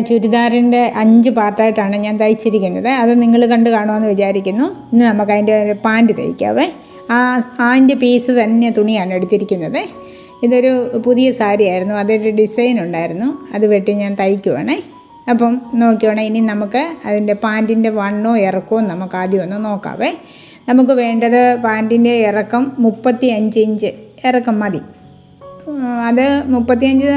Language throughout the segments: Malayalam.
ചുരിദാറിന്റെ അഞ്ച് പാർട്ടായിട്ടാണ് ഞാൻ തയ്ച്ചിരിക്കുന്നത്. അത് നിങ്ങൾ കണ്ട് കാണുമെന്ന് വിചാരിക്കുന്നു. ഇന്ന് നമുക്ക് അതിന്റെ ഒരു പാന്റ് തയ്ക്കാവേ. ആ അതിന്റെ പീസ് തന്നെ തുണിയാണ് എടുത്തിരിക്കുന്നത്. ഇതൊരു പുതിയ സാരി ആയിരുന്നു. അതൊരു ഡിസൈൻ ഉണ്ടായിരുന്നു. അത് വെട്ടി ഞാൻ തയ്ക്കുവാണേ. അപ്പം നോക്കിയോണേ ഇനി നമുക്ക് അതിന്റെ പാന്റിന്റെ വണ്ണോ ഇറക്കവും നമുക്ക് ആദ്യം ഒന്ന് നോക്കാവേ. നമുക്ക് വേണ്ടത് പാന്റിന്റെ ഇറക്കം മുപ്പത്തി അഞ്ച് ഇഞ്ച്. ഇറക്കം മതി. അത് മുപ്പത്തിയഞ്ച്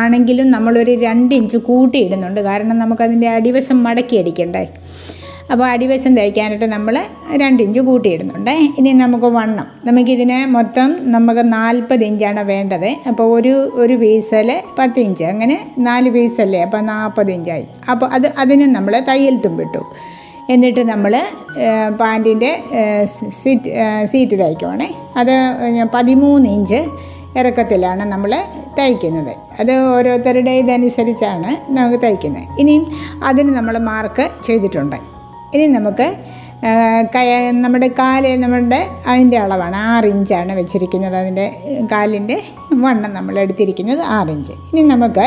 ആണെങ്കിലും നമ്മളൊരു രണ്ട് ഇഞ്ച് കൂട്ടി ഇടുന്നുണ്ട് കാരണം നമുക്കതിന്റെ അടിവശം മടക്കി അടിക്കണ്ടേ? അപ്പോൾ അടിവശം തയ്ക്കാനായിട്ട് നമ്മൾ രണ്ട് ഇഞ്ച് കൂട്ടി ഇടുന്നുണ്ട് ഇനി നമുക്ക് വണ്ണം. നമുക്കിതിനെ മൊത്തം നമുക്ക് നാൽപ്പത് ഇഞ്ചാണ് വേണ്ടത്. അപ്പോൾ ഒരു ഒരു പീസിൽ പത്ത് ഇഞ്ച് അങ്ങനെ നാല് പീസല്ലേ? അപ്പോൾ നാൽപ്പത് ഇഞ്ചായി അപ്പോൾ അത് അതിനും നമ്മൾ തയ്യൽ തുമ്പിട്ടു. എന്നിട്ട് നമ്മൾ പാന്റിന്റെ സീറ്റ് സീറ്റ് തയ്ക്കുവാണേ അത് പതിമൂന്ന് ഇഞ്ച് ഇറക്കത്തിലാണ് നമ്മൾ തയ്ക്കുന്നത്. അത് ഓരോരുത്തരുടെ ഇതനുസരിച്ചാണ് നമുക്ക് തയ്ക്കുന്നത്. ഇനിയും അതിന് നമ്മൾ മാർക്ക് ചെയ്തിട്ടുണ്ട്. ഇനി നമുക്ക് കയ നമ്മുടെ കാൽ നമ്മുടെ അതിന്റെ അളവാണ്. ആറ് ഇഞ്ചാണ് വെച്ചിരിക്കുന്നത്. അതിന്റെ കാലിന്റെ വണ്ണം നമ്മൾ എടുത്തിരിക്കുന്നത് ആറ് ഇഞ്ച് ഇനി നമുക്ക്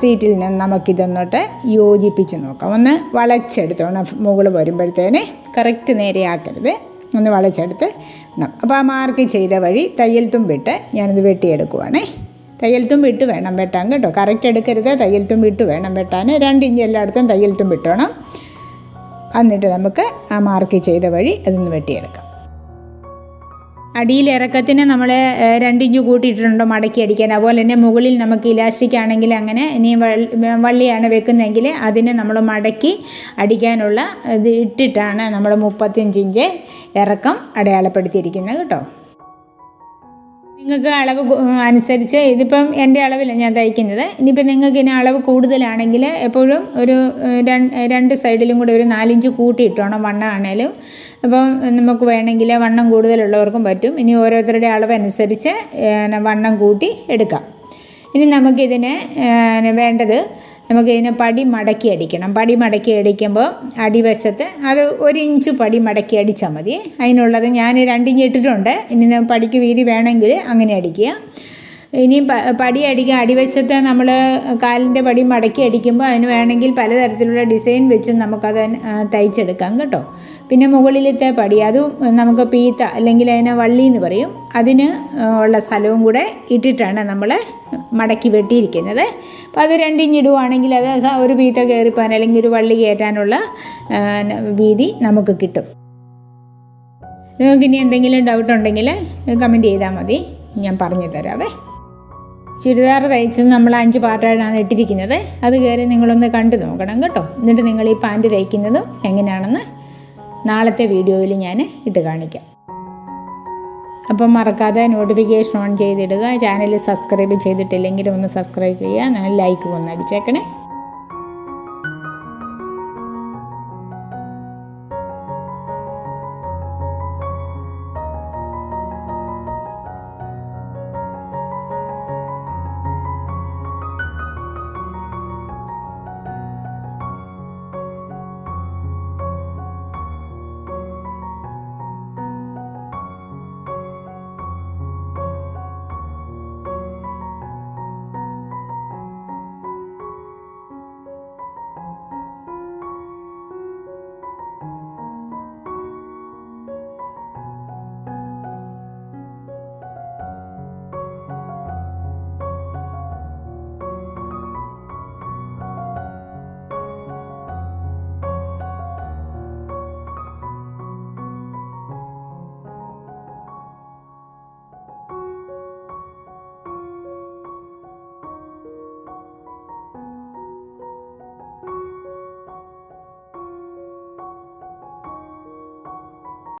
സീറ്റിൽ നിന്ന് നമുക്കിതൊന്നോട്ട് യോജിപ്പിച്ച് നോക്കാം. ഒന്ന് വളച്ചെടുത്തോണം മുകൾ വരുമ്പോഴത്തേന് കറക്റ്റ് നേരെയാക്കരുത്. ഒന്ന് വളച്ചെടുത്ത് അപ്പോൾ ആ മാർക്ക് ചെയ്ത വഴി തയ്യൽ തുമ്പിട്ട് ഞാനത് വെട്ടിയെടുക്കുവാണേ. തയ്യൽ തുമ്പിട്ട് വേണം വെട്ടാൻ കേട്ടോ. കറക്റ്റ് എടുക്കരുത്. തയ്യൽ തുമ്പിട്ട് വേണം വെട്ടാൻ. രണ്ട് ഇഞ്ച് എല്ലായിടത്തും തയ്യൽ തുമ്പിട്ടണം എന്നിട്ട് നമുക്ക് ആ മാർക്ക് ചെയ്ത വഴി അതൊന്ന് വെട്ടിയെടുക്കാം. അടിയിൽ ഇറക്കത്തിന് നമ്മൾ രണ്ടിഞ്ച് കൂട്ടിയിട്ടുണ്ട് മടക്കി അടിക്കാൻ. അതുപോലെ തന്നെ മുകളിൽ നമുക്ക് ഇലാസ്റ്റിക് ആണെങ്കിൽ അങ്ങനെ ഇനി വള്ളിയാണ് വെക്കുന്നതെങ്കിൽ അതിനെ നമ്മൾ മടക്കി അടിക്കാനുള്ള ഇത് ഇട്ടിട്ടാണ് നമ്മൾ മുപ്പത്തിയഞ്ചിഞ്ച് ഇറക്കം അടയാളപ്പെടുത്തിയിരിക്കുന്നത് കേട്ടോ. നിങ്ങൾക്ക് അളവ് അനുസരിച്ച് ഇതിപ്പം എന്റെ അളവിലാണ് ഞാൻ തയ്ക്കുന്നത്. ഇനിയിപ്പം നിങ്ങൾക്ക് ഇനി അളവ് കൂടുതലാണെങ്കിൽ എപ്പോഴും ഒരു രണ്ട് സൈഡിലും കൂടെ ഒരു നാലിഞ്ച് കൂട്ടിയിട്ടോണം വണ്ണം ആണേലും. അപ്പം നമുക്ക് വേണമെങ്കിൽ വണ്ണം കൂടുതലുള്ളവർക്കും പറ്റും. ഇനി ഓരോരുത്തരുടെ അളവ് അനുസരിച്ച് വണ്ണം കൂട്ടി എടുക്കാം. ഇനി നമുക്കിതിന് ഏഹ്, നമുക്കിതിനെ പടി മടക്കി അടിക്കണം. പടി മടക്കി അടിക്കുമ്പോൾ അടിവശത്ത് അത് ഒരു ഇഞ്ച് പടി മടക്കി അടിച്ചാൽ മതി. അതിനുള്ളത് ഞാൻ രണ്ടിഞ്ച് ഇട്ടിട്ടുണ്ട്. ഇനി പടിക്ക് വീതി വേണമെങ്കിൽ അങ്ങനെ അടിക്കുക. ഇനി പടി അടിക്കുക. അടിവശത്ത് നമ്മൾ കാലിന്റെ പടി മടക്കി അടിക്കുമ്പോൾ അതിന് വേണമെങ്കിൽ പലതരത്തിലുള്ള ഡിസൈൻ വെച്ചും നമുക്കത് തയ്ച്ചെടുക്കാം കേട്ടോ. പിന്നെ മുകളിലത്തെ പടി അതും നമുക്ക് പീത്ത അല്ലെങ്കിൽ അതിനെ വള്ളി എന്ന് പറയും. അതിന് ഉള്ള സ്ഥലവും കൂടെ ഇട്ടിട്ടാണ് നമ്മൾ മടക്കി വെട്ടിയിരിക്കുന്നത്. അപ്പോൾ അത് രണ്ടിഞ്ഞിടുവാണെങ്കിൽ അത് ഒരു പീത്ത കയറിപ്പോൻ അല്ലെങ്കിൽ ഒരു വള്ളി കയറ്റാനുള്ള വീതി നമുക്ക് കിട്ടും. നിങ്ങൾക്ക് ഇനി എന്തെങ്കിലും ഡൗട്ട് ഉണ്ടെങ്കിൽ കമന്റ് ചെയ്താൽ മതി. ഞാൻ പറഞ്ഞു തരാവേ. ചുരിദാർ തയ്ച്ചത് നമ്മൾ അഞ്ച് പാർട്ടായിട്ടാണ് ഇട്ടിരിക്കുന്നത്. അത് കയറി നിങ്ങളൊന്ന് കണ്ടു നോക്കണം കേട്ടോ. എന്നിട്ട് നിങ്ങൾ ഈ പാന്റ് തയ്ക്കുന്നതും എങ്ങനെയാണെന്ന് നാളത്തെ വീഡിയോയിൽ ഞാൻ ഇട്ട് കാണിക്കാം. അപ്പം മറക്കാതെ നോട്ടിഫിക്കേഷൻ ഓൺ ചെയ്തിടുക. ചാനൽ സബ്സ്ക്രൈബ് ചെയ്തിട്ടില്ലെങ്കിൽ ഒന്ന് സബ്സ്ക്രൈബ് ചെയ്യുക. ലൈക്ക് ഒന്ന് അടിച്ചേക്കണേ.